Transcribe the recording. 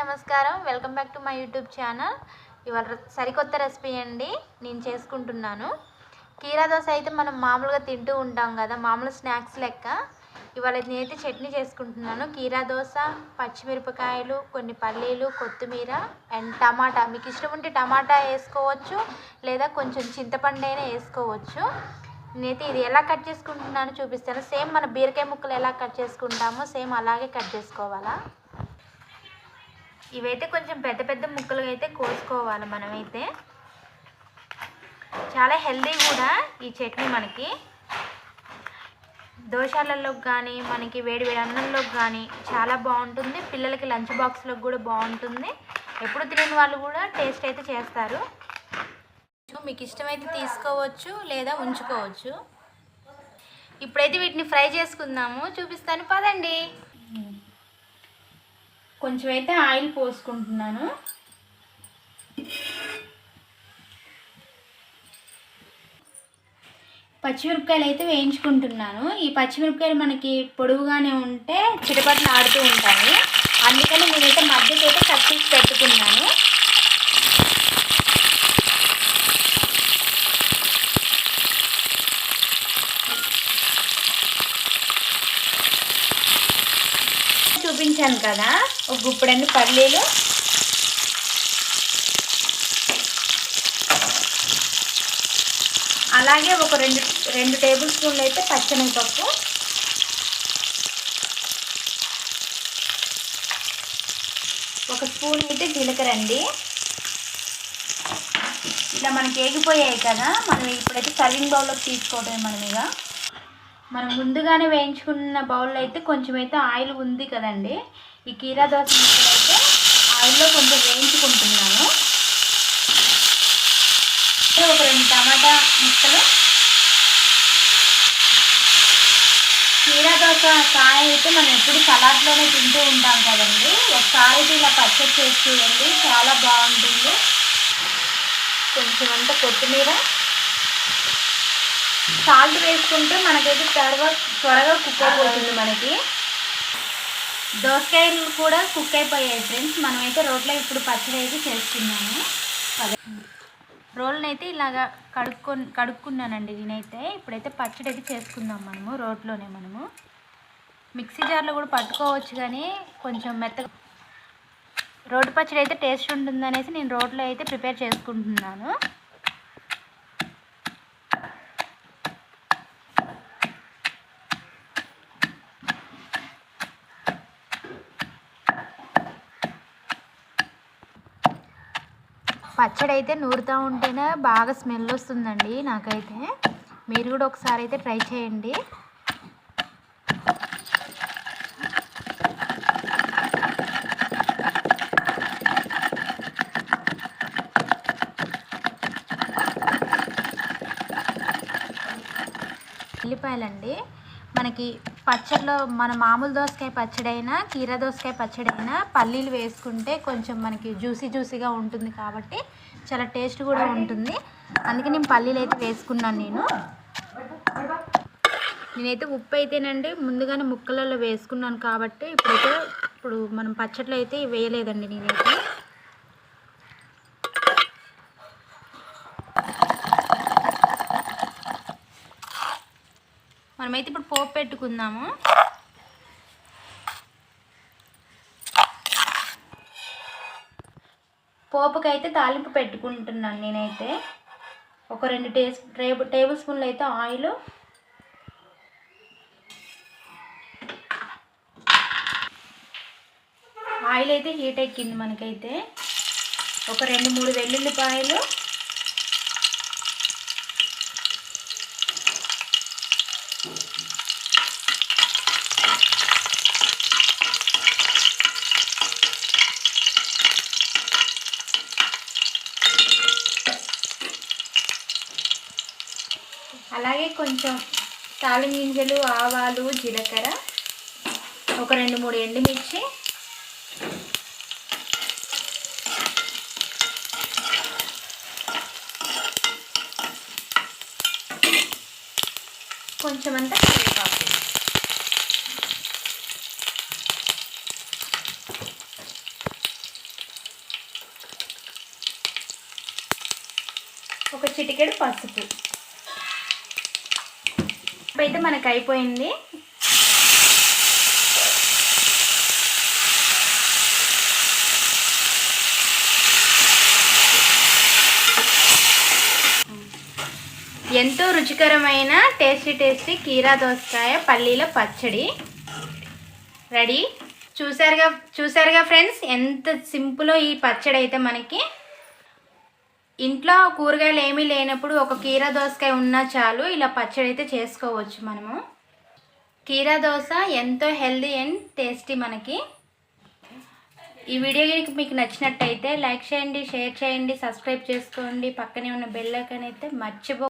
నమస్కారం. Welcome back to my YouTube channel. ఇవాళ సరికొత్త రెసిపీ అండి. నేను చేసుకుంటున్నాను. కీరా దోశ అయితే మనం మామూలుగా తింటూ ఉంటాం కదా మామూలు స్నాక్స్ లెక్క. ఇవాళ నేనైతే చట్నీ చేసుకుంటున్నాను. కీరా దోశ పచ్చిమిరపకాయలు కొన్ని పల్లీలు కొత్తిమీర అండ్ టమాటా. మీకు ఇష్టం ఉంటే టమాటా వేసుకోవచ్చు లేదా కొంచెం చింతపండు అయినా వేసుకోవచ్చు. నేనైతే ఇది ఎలా కట్ చేసుకుంటున్నాను చూపిస్తాను. సేమ్ మన బీరకాయ ముక్కలు ఎలా కట్ చేసుకుంటామో సేమ్ అలాగే కట్ చేసుకోవాలా? ఇవైతే కొంచెం పెద్ద పెద్ద ముక్కలుగా అయితే కోసుకోవాలి మనమైతే. చాలా హెల్దీ కూడా ఈ చట్నీ మనకి. దోశలలోకి కానీ మనకి వేడి వేడి అన్నంలోకి కానీ చాలా బాగుంటుంది. పిల్లలకి లంచ్ బాక్స్లోకి కూడా బాగుంటుంది. ఎప్పుడు తినని వాళ్ళు కూడా టేస్ట్ అయితే చేస్తారు. మీకు ఇష్టమైతే తీసుకోవచ్చు లేదా ఉంచుకోవచ్చు. ఇప్పుడైతే వీటిని ఫ్రై చేసుకుందాము. చూపిస్తాను. పదండి. కొంచెం అయితే ఆయిల్ పోసుకుంటున్నాను. పచ్చిమిరపకాయలు అయితే వేయించుకుంటున్నాను. ఈ పచ్చిమిరపకాయలు మనకి పొడవుగానే ఉంటే చిటపట్లు ఆడుతూ ఉంటాయి. అందుకని నేనైతే మధ్యకైతే అయితే కట్ చేసి పెట్టుకున్నాను. చూపించాను కదా. ఒక గుప్పుడన్ని పల్లీలు అలాగే ఒక రెండు రెండు టేబుల్ స్పూన్లు అయితే పచ్చనగపప్పు ఒక స్పూన్ అయితే జీలకర్ర అండి. ఇలా మనకి ఏగిపోయాయి కదా మనం ఇప్పుడైతే సర్వింగ్ బౌల్లోకి తీసుకోవడమే మనం ఇక మనం ముందుగానే వేయించుకున్న బౌల్లో అయితే కొంచెం అయితే ఆయిల్ ఉంది కదండి. ఈ కీరా దోశ ముక్కలు అయితే ఆయిల్లో కొంచెం వేయించుకుంటున్నాను. ఒక రెండు టమాటా ముక్కలు. కీరా దోశ కాయ అయితే మనం ఎప్పుడు సలాడ్లోనే తింటూ ఉంటాం కదండి. ఒకసారి ఇలా పచ్చడి చేసి చూడండి చాలా బాగుంటుంది. కొంచెం అంతా కొత్తిమీర. సాల్ట్ వేసుకుంటే మనకైతే త్వరగా త్వరగా కుక్ అయిపోతుంది మనకి. దోసకాయలు కూడా కుక్ అయిపోయాయి ఫ్రెండ్స్ మనమైతే రోట్లో ఇప్పుడు పచ్చడి అయితే చేసుకున్నాము. రోల్ని అయితే ఇలాగా కడుక్కో కడుక్కున్నానండి నేనైతే. ఇప్పుడైతే పచ్చడి అయితే చేసుకుందాం మనము రోట్లోనే మనము. మిక్సీ జార్లో కూడా పట్టుకోవచ్చు కానీ కొంచెం మెత్తగా. రోడ్డు పచ్చడి అయితే టేస్ట్ ఉంటుందనేసి నేను రోట్లో అయితే ప్రిపేర్ చేసుకుంటున్నాను. పచ్చడి అయితే నూరుతూ ఉంటేనే బాగా స్మెల్ వస్తుందండి నాకైతే. మీరు కూడా ఒకసారి అయితే ట్రై చేయండి. ఉల్లిపాయలండి. మనకి పచ్చడిలో మన మామూలు దోసకాయ పచ్చడి అయినా కీర దోసకాయ పచ్చడి అయినా పల్లీలు వేసుకుంటే కొంచెం మనకి జ్యూసీ జ్యూసీగా ఉంటుంది కాబట్టి చాలా టేస్ట్ కూడా ఉంటుంది. అందుకే నేను పల్లీలు అయితే వేసుకున్నాను నేను. నేనైతే ఉప్పు అయితేనండి ముందుగానే ముక్కలలో వేసుకున్నాను కాబట్టి ఇప్పుడైతే ఇప్పుడు మనం పచ్చట్లో అయితే వేయలేదండి నేనైతే. మనమైతే ఇప్పుడు పోపు పెట్టుకుందాము. పోపుకైతే తాలింపు పెట్టుకుంటున్నాను నేనైతే. ఒక రెండు టేస్ టేబుల్ టేబుల్ స్పూన్లు అయితే ఆయిల్. ఆయిల్ అయితే హీట్ ఎక్కింది మనకైతే. ఒక రెండు మూడు వెల్లుల్లిపాయలు. అలాగే కొంచెం తాలింగింజలు ఆవాలు జీలకర్ర ఒక రెండు మూడు ఎండుమిర్చి కొంచెమంతా కరివేపాకు. ఒక చిటికెడు పసుపు. అయితే మనకు అయిపోయింది. ఎంతో రుచికరమైన టేస్టీ టేస్టీ కీరా దోసకాయ పల్లీల పచ్చడి. రెడీ? చూసారుగా చూసారుగా ఫ్రెండ్స్? ఎంత సింపుల్ ఈ పచ్చడి అయితే మనకి. ఇంట్లో కూరగాయలు ఏమీ లేనప్పుడు ఒక కీరా దోసకాయ ఉన్నా చాలు. ఇలా పచ్చడి అయితే చేసుకోవచ్చు మనము. కీరా దోశ ఎంతో హెల్దీ అండ్ టేస్టీ మనకి. ఈ వీడియో కనుక మీకు నచ్చినట్టయితే లైక్ చేయండి షేర్ చేయండి సబ్స్క్రైబ్ చేసుకోండి. పక్కనే ఉన్న బెల్ ఐకాన్ అయితే మర్చిపో